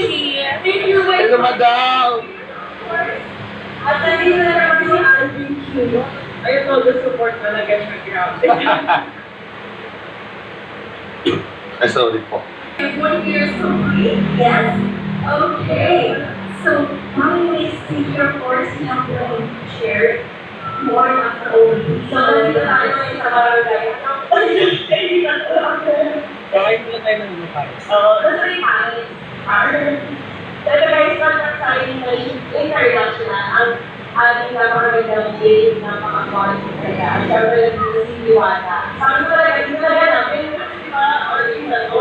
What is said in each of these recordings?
Thank you, my Hello, madam! At nandito na naman si Alvin Q. Ayun all the support talaga siya. Grabe. Ay, sorry po. One year so Yes. Okay. So, mommy may see your course na po share more of the old. So, nandito na tayo sa barangay. Kakain muna tayo ng lupares. Oo, nasa yung pangit. Pero guys, pagkasayin na international, ang ating napakagandang day ng mga quality kaya. Ang syempre nandito si Diwata. Sabi ko talaga, hindi talaga namin, di ba, or yung na to.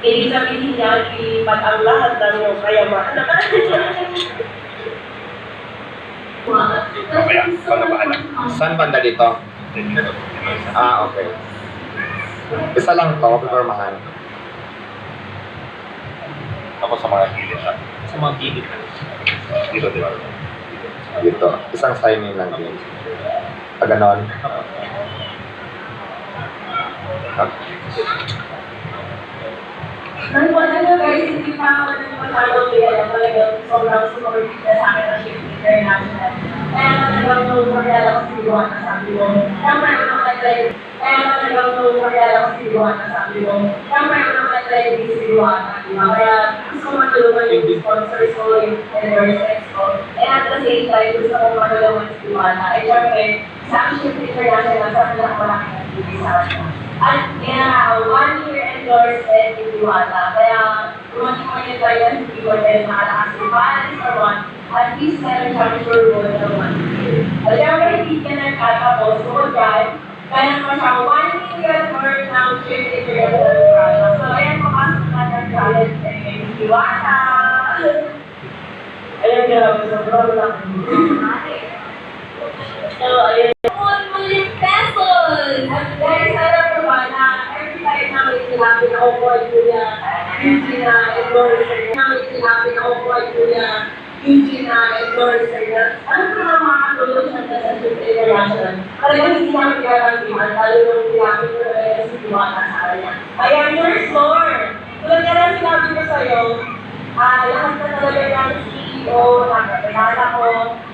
Ibig sabihin niya, ipat ang lahat ng iyong kayamanan. Kaya, wala ba alam? Saan banda dito? Ah, okay. Isa lang to, pipirmahan. Ako sa mga gilid siya. Sa mga gilid. Dito, di ba? Dito. Isang signing lang din. Ah, ganon. Nang wala na guys, hindi pa ako nang masyadong kaya talagang sobrang support na sa akin ng Shift International. Kaya talagang no Korea ako si Luana sabi ko. Kaya meron ako Kaya talagang no Korea ako si Luana sabi ko. Kaya meron ako nag-live din si Luana. di ba? Kaya gusto ko matulungan yung sponsors ko, yung endorsements ko. And at the same time, gusto ko matulungan si Luana. Eh, syempre, sa Shift International, sa akin ako malaking nagbibigay sa akin. At kaya, one year endorsement in Diwata. Kaya, lumaki mo yung tayo ng ko dahil nakalakas yung balance sa one, at least meron siya sure goal na one year. At syempre, hindi ka nagkatapos, so dyan, kaya mo siya one million worth ng international project. So, ayan, papasok na ng challenge eh, Diwata. Ayan, grabe, sobrang laki. So, ayun. 1 million pesos! Guys, alam mo ba na every time na may sinabi na ako po ay Kuya na endorser, na may sinabi na ako po ay Kuya Eugene na endorser, na ano ko na makakatulong sa Sasud International. Talagang hindi namin garantihan, lalo nung sinabi ko na kaya si Diwata sa kanya. Kaya yours more! Tulad ka lang sinabi ko sa'yo, ah, lahat na talaga ng CEO, nakakilala ko,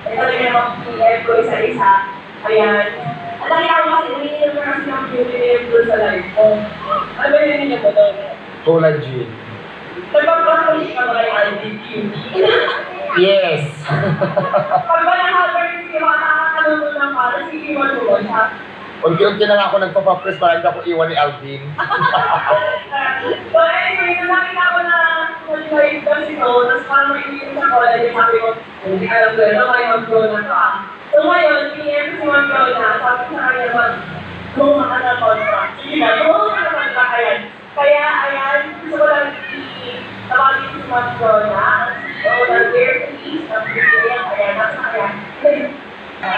ay talaga ng PM ko isa-isa. Ayan. At ang ako kasi, umiinom ko kasi ng name doon sa live ko. Ano ba yun niya ko doon? Tulad G. Nagpapakalis ka ba kay IDQ? Yes! Pag ba nakabar si Iwa, nakakalunod ng para, sige mo doon, ha? Unti-unti na nga ako nagpapapres para hindi ako iwan ni Alvin. So anyway, nung nakita ko na nag-live kasi ko, tapos parang may ininom sa college, sabi ko, hindi alam ko, ito kayo mag-grow na to ah. So ngayon, PM si Ma'am Rona, sabi sa kanya, Ma'am, gumawa ka ng contract. Sige na, gumawa ka contract, ayan. Kaya, ayan, gusto ko lang i-tawagin si Ma'am Rona,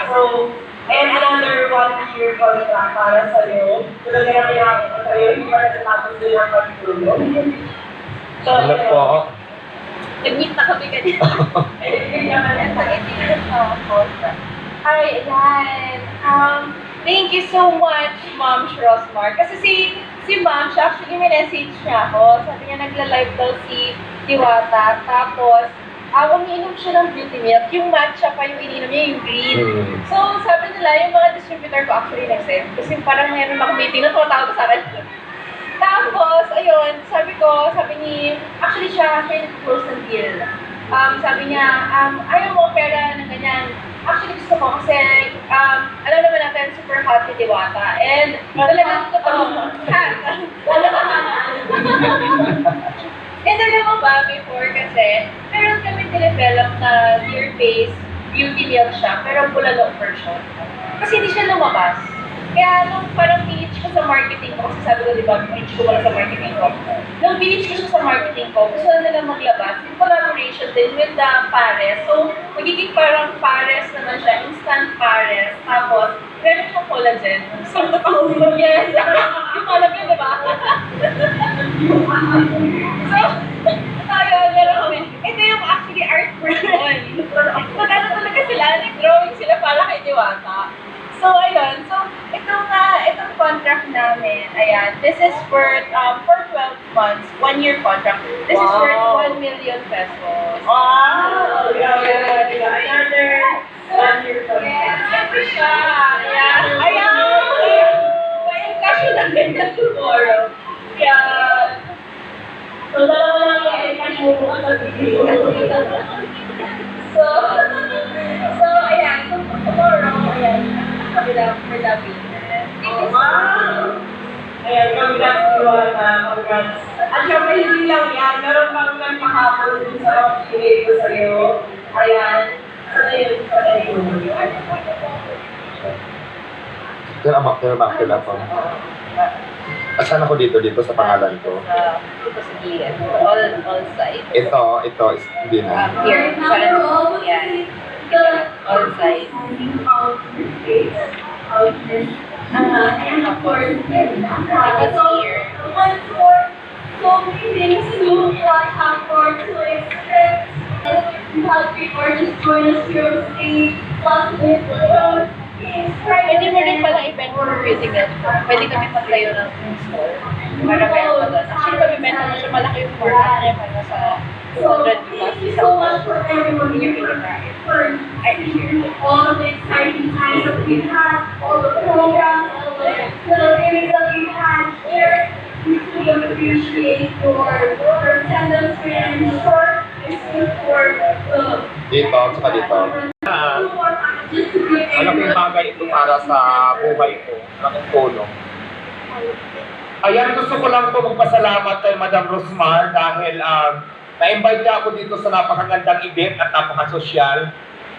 so, and another one year contract para sa iyo. Tulad na namin ako sa iyo, hindi pa natatapos din ang pagtulong. So, Ano po? Nag-meet na kami kanina. ayun naman ang Pag-ibig na ako. Hi, ayan. Um, thank you so much, Ma'am Rosmar. Kasi si si Ma'am, siya actually may message siya ako. Sabi niya nagla-live daw si Diwata. Tapos, ah, umiinom siya ng beauty milk. Yung matcha pa yung ininom niya, yung green. Hmm. So, sabi nila, yung mga distributor ko actually nag-send. Kasi parang mayroon ako meeting na tumatawag sa akin. Tapos, ayun, sabi ko, sabi ni, actually siya, siya yung close ng deal. Um, sabi niya, um, ayaw mo pera ng ganyan. Actually, gusto ko kasi, um, alam naman natin, super hot si Diwata. And, talagang totoo, hot. Alam mo ba, before kasi, develop na Dear Face beauty milk siya, pero bulaga version. Kasi hindi siya lumabas. Kaya nung parang pinitch ko sa marketing ko, kasi sabi ko, di ba, pinitch ko wala sa marketing ko. Nung pinitch ko siya sa marketing ko, gusto na nila maglabas in collaboration din with the Pares. So, magiging parang Pares naman siya, instant Pares. Tapos, meron siyang collagen. So, yes. Yung alam niyo, di ba? so, tayo, meron kami. Ito yung actually artwork nun. Magano talaga sila, nag-drawing sila para kay Diwata. So, ayun. So, itong, uh, itong contract namin, ayan, this is for, um, for 12 months, one year contract. This is Wow. worth 1 million pesos. Wow! Grabe, grabe. Another one year contract. Siyempre siya. Ayan. Ayan! May cash na ganyan tomorrow. Kaya, So, dalawa lang yung i-cash mo sa video. so, so, ayan. So, ayan. Na for the business. Wow! Ayan, congrats to Luana. Congrats. At syempre, hindi lang yan. Meron kang nagpahapon dun sa pinili ko sa'yo. Ayan. Sana yun, sana yun. Pero amak, pero amak, pero ako. Asan ako dito, dito sa pangalan ko? Sa, ito sa gilid. All, all sides. Ito, ito, is, hindi na. Um, here, parang, yan. All sides. Uh, and of course, Tapos so, here. so many things watch out for to expect. You have people just join us here on stage, plus with the Pwede mo rin pala event for physical store. Pwede kami magtayo ng store. Para meron pa doon. Actually, meron na siya malaki yung format niya. Para sa 200 So, plus isang so much for everyone here for all the exciting times that we've had, all the programs, all the little things that we've had here. We truly appreciate your, attendance and your support. Uh, Dito, saka dito. just to give Malaking bagay ito para sa buhay ko. Malaking tulong. Ayan, gusto ko lang po magpasalamat kay Madam Rosmar dahil um, na-invite ako dito sa napakagandang event at napakasosyal.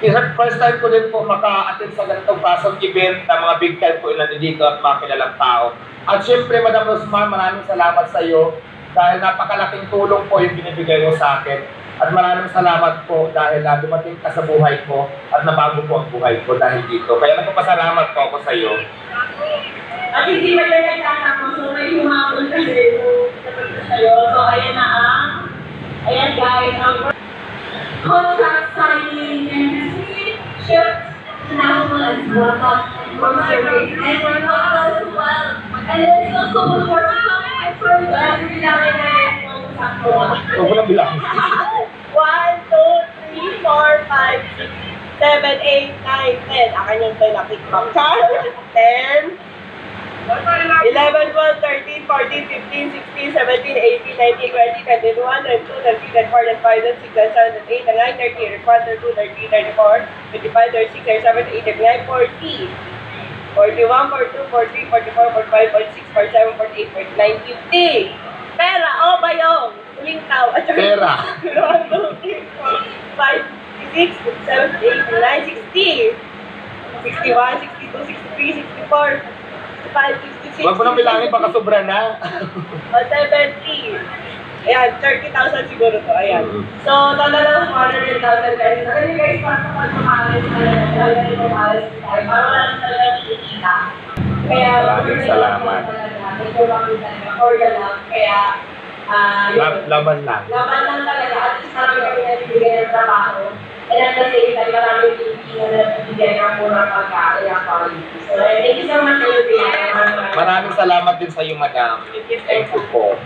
Isa- First time ko din po maka-attend sa ganitong klaseng event na mga big time po ilan dito at mga kilalang tao. At syempre, Madam Rosmar, maraming salamat sa iyo dahil napakalaking tulong po yung binibigay mo sa akin. At maraming salamat po dahil uh, dumating ka sa buhay ko at nabago po ang buhay ko dahil dito. Kaya nagpapasalamat po ako sa iyo. At hindi ba yan nagtatapos, so may humabol kasi sa'yo. So, ayan na ang, ayan guys, ang contract signing and to National and welcome from survey. And not as well. And there's still so much more to swear to God, really namin na yung sakto. Huwag mo lang bilang. 1, 2, 3, 4, 5, 6, 7, 8, 9, 10. Akin yung 10 na kickback. Char! 10, 11, 12, 13, 14, 15, 16, 17, 18, 19, 20, 21, 22, 23, 24, 25, 26, 27, 28, 29, 30, 31, 32, 33, 34, 35, 36, 37, 38, 39, 40. 41, 42, 43, 44, 45, 46, 47, 48, 49, 50. Pera, oh, bayong. Huling tao. At Pera. 1, 2, 3, 4, 5, 6, 7, 8, 9, 60. 61, 62, 63, 64, 65, 66, Huwag mo lang bilangin, baka sobra na. o 70. Ayan, 30,000 siguro to. Ayan. So, total of 400,000 guys. So, kasi guys, para sa pagmamahalis na lang, talaga yung pagmamahalis tayo, para wala na talaga. Kaya, Maraming salamat. Talaga, cordial lang. Kaya, yun. Lab, laban lang. Laban lang talaga, at least marami kami nabibigyan ng trabaho. And at the same time, marami Pilipino na nabibigyan ng murang pagkain ang. So, thank you so much. Maraming salamat din sa iyo, madam. Thank you po.